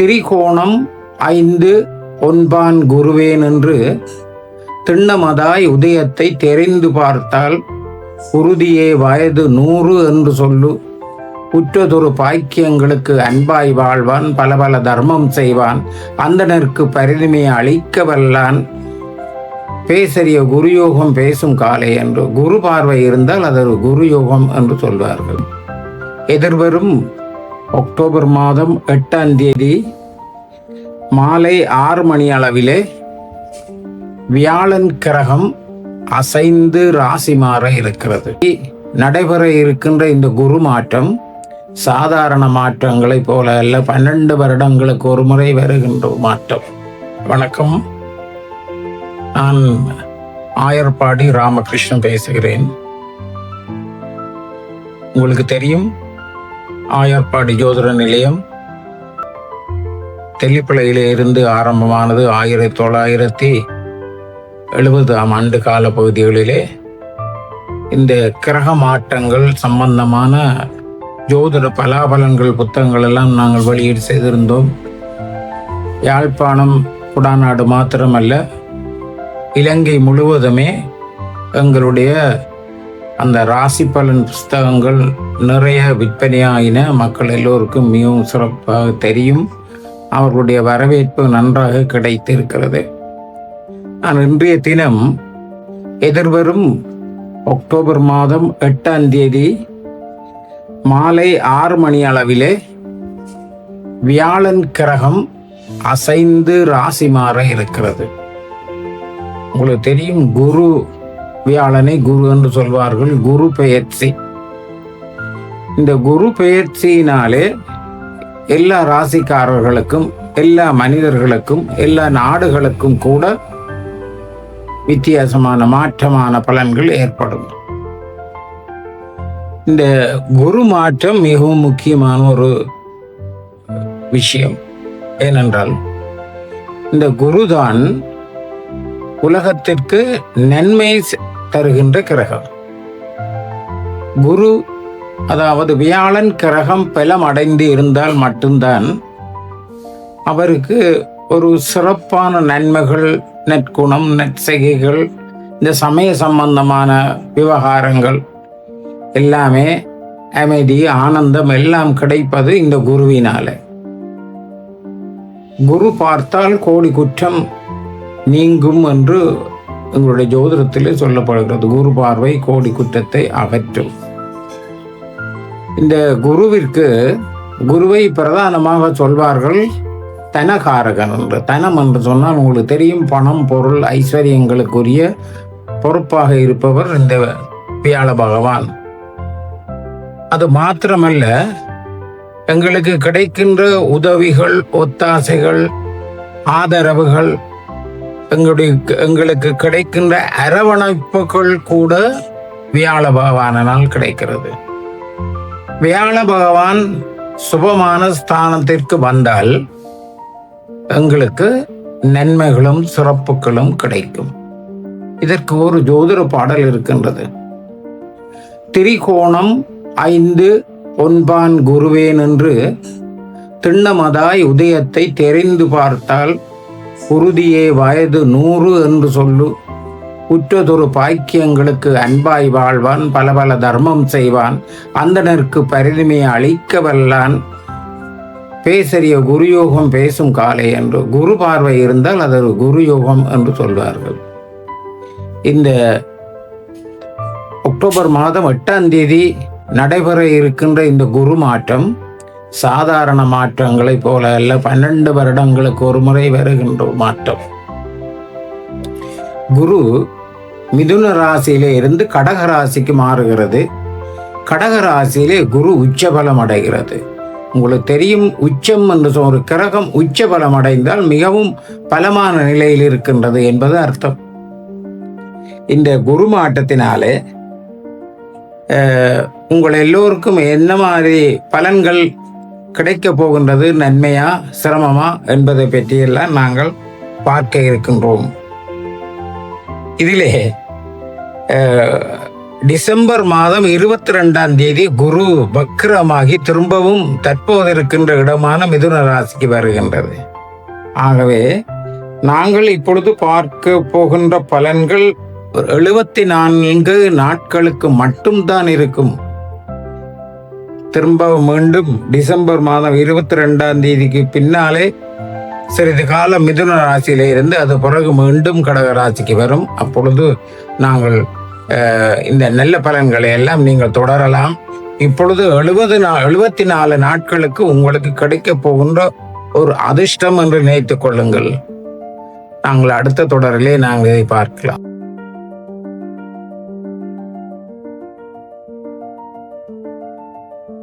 திரிகோணம் ஐந்து ஒன்பான் குருவேன் என்று திண்ணமதாய் உதயத்தை தெரிந்து பார்த்தால் உறுதியே வயது நூறு என்று சொல்லு. உற்றதொரு பாக்கியங்களுக்கு அன்பாய் வாழ்வான் பல பல தர்மம் செய்வான் அந்தனருக்கு பரிதமையை அளிக்க வல்லான் பேசறிய குருயோகம் பேசும் காலை என்று குரு பார்வை இருந்தால் அது ஒரு குருயோகம் என்று சொல்வார்கள். எதிர்வரும் அக்டோபர் மாதம் எட்டாம் தேதி மாலை ஆறு மணி அளவிலே வியாழன் கிரகம் அசைந்து ராசி மாற இருக்கிறது. நடைபெற இருக்கின்ற இந்த குரு மாற்றம் சாதாரண மாற்றங்களைப் போல அல்ல பன்னெண்டு வருடங்களுக்கு ஒரு முறை வருகின்ற மாற்றம். வணக்கம். நான் ஆயர்பாடி ராமகிருஷ்ணன் பேசுகிறேன். உங்களுக்கு தெரியும் ஆயர்பாடி ஜோதிட நிலையம். தெல்லிப்பளையிலே இருந்து ஆரம்பமானது ஆயிரத்தி தொள்ளாயிரத்தி எழுபதாம் ஆண்டு கால பகுதிகளிலே. இந்த கிரக மாற்றங்கள் சம்பந்தமான ஜோதிட பலாபலன்கள் புத்தகங்கள் எல்லாம் நாங்கள் வெளியீடு செய்திருந்தோம். யாழ்ப்பாணம் குடாநாடு மாத்திரமல்ல இலங்கை முழுவதுமே எங்களுடைய அந்த ராசி பலன் புஸ்தகங்கள் நிறைய விற்பனையாயின. மக்கள் எல்லோருக்கும் மிகவும் சிறப்பாக தெரியும். அவர்களுடைய வரவேற்பு நன்றாக கிடைத்திருக்கிறது. நான் இன்றைய தினம் எதிர்வரும் அக்டோபர் மாதம் எட்டாம் தேதி மாலை ஆறு மணி அளவிலே வியாழன் கிரகம் அசைந்து ராசி மாற இருக்கிறது. உங்களுக்கு தெரியும் குரு வியாழனை குரு என்று சொல்வார்கள் குரு பெயர்ச்சி. இந்த குரு பெயர்ச்சியினாலே எல்லா ராசிக்காரர்களுக்கும் எல்லா மனிதர்களுக்கும் எல்லா நாடுகளுக்கும் கூட வித்தியாசமான மாற்றமான பலன்கள் ஏற்படும். இந்த குரு மாற்றம் மிகவும் முக்கியமான ஒரு விஷயம். ஏனென்றால் இந்த குருதான் உலகத்திற்கு நன்மை தருகின்ற கிரகம். குரு அதாவது வியாழன் கிரகம் பலம் அடைந்து இருந்தால் மட்டும்தான் அவருக்கு ஒரு சிறப்பான நன்மைகள் நற்குணம் நற்செய்கைகள் இந்த சமய சம்பந்தமான விவகாரங்கள் எல்லாமே அமைதி ஆனந்தம் எல்லாம் கிடைப்பது இந்த குருவினால. குரு பார்த்தால் கோடி குற்றம் நீங்கும் என்று எங்களுடைய ஜோதிடத்திலே சொல்லப்படுகிறது குரு பார்வை கோடி குற்றத்தை அகற்றும். இந்த குருவிற்கு குருவை பிரதானமாக சொல்வார்கள் தனகாரகன் என்று. தனம் என்று சொன்னால் உங்களுக்கு தெரியும் பணம் பொருள் ஐஸ்வர்யங்களுக்குரிய பொறுப்பாக இருப்பவர் இந்த வியாழ பகவான். அது மாத்திரமல்ல எங்களுக்கு கிடைக்கின்ற உதவிகள் ஒத்தாசைகள் ஆதரவுகள் எங்களுடைய எங்களுக்கு கிடைக்கின்ற அரவணைப்புகள் கூட வியாழ பகவானால் கிடைக்கிறது. வியாழ பகவான் சுபமான ஸ்தானத்திற்கு வந்தால் எங்களுக்கு நன்மைகளும் சிறப்புகளும் கிடைக்கும். இதற்கு ஒரு ஜோதிட பாடல் இருக்கின்றது. திரிகோணம் ஐந்து ஒன்பான் குருவேன் என்று திண்ணமதாய் உதயத்தை தெரிந்து பார்த்தால் உறுதியே வயது நூறு என்று சொல்லு. உற்றதொரு பாக்கியங்களுக்கு அன்பாய் வாழ்வான் பல பல தர்மம் செய்வான் அந்தனருக்கு பரிதிமையை அளிக்க வல்லான் பேசறிய குருயோகம் பேசும் காலை என்று குரு பார்வை இருந்தால் அது ஒரு குருயோகம் என்று சொல்வார்கள். இந்த அக்டோபர் மாதம் எட்டாம் தேதி நடைபெற இருக்கின்ற இந்த குரு மாற்றம் சாதாரண மாற்றங்களைப் போல அல்ல பன்னெண்டு வருடங்களுக்கு ஒரு முறை வருகின்ற மாற்றம். குரு மிதுன ராசியிலே இருந்து கடக ராசிக்கு மாறுகிறது. கடக ராசியிலே குரு உச்சபலம் அடைகிறது. உங்களுக்கு தெரியும் உச்சம் என்று சொல் ஒரு கிரகம் உச்சபலம் அடைந்தால் மிகவும் பலமான நிலையில் இருக்கின்றது என்பது அர்த்தம். இந்த குரு மாற்றத்தினாலே உங்கள் எல்லோருக்கும் என்ன மாதிரி பலன்கள் கிடைக்க போகின்றது நன்மையா சிரமமா என்பதை பற்றியெல்லாம் நாங்கள் பார்க்க இருக்கின்றோம். இதிலே டிசம்பர் மாதம் இருபத்தி ரெண்டாம் தேதி குரு வக்ரமாகி திரும்பவும் தற்போது இருக்கின்ற இடமான மிதுன ராசிக்கு வருகின்றது. ஆகவே நாங்கள் இப்பொழுது பார்க்க போகின்ற பலன்கள் எழுபத்தி நான்கு நாட்களுக்கு மட்டும்தான் இருக்கும். திரும்ப மீண்டும் டிசம்பர் மாதம் இருபத்தி ரெண்டாம் தேதிக்கு பின்னாலே சிறிது காலம் மிதுன ராசியில இருந்து அது பிறகு மீண்டும் கடக ராசிக்கு வரும். அப்பொழுது நாங்கள் இந்த நல்ல பலன்களை எல்லாம் நீங்கள் தொடரலாம். இப்பொழுது எழுபது நா எழுபத்தி நாலு நாட்களுக்கு உங்களுக்கு கிடைக்க போகின்ற ஒரு அதிர்ஷ்டம் என்று நினைத்துக் கொள்ளுங்கள். நாங்கள் அடுத்த தொடரிலே நாங்கள் இதை பார்க்கலாம்.